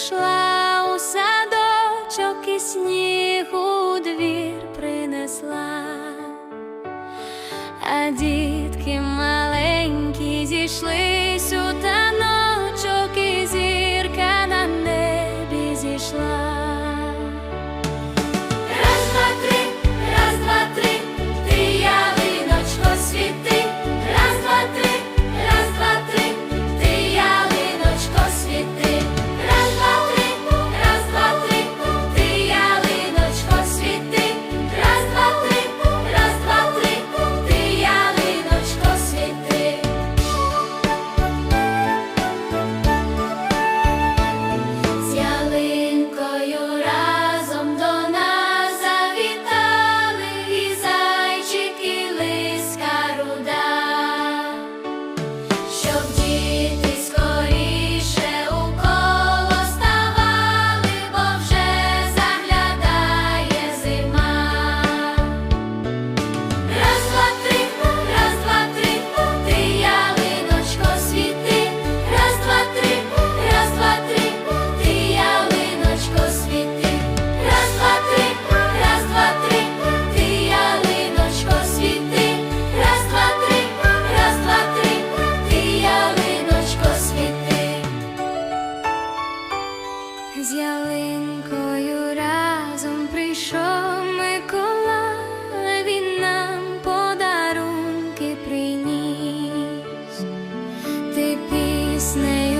Прийшла у садочок і сніг у двір принесла, а дітки маленькі зійшли сюди. з ялинкою разом прийшов Микола він нам подарунки приніс, ти піснею.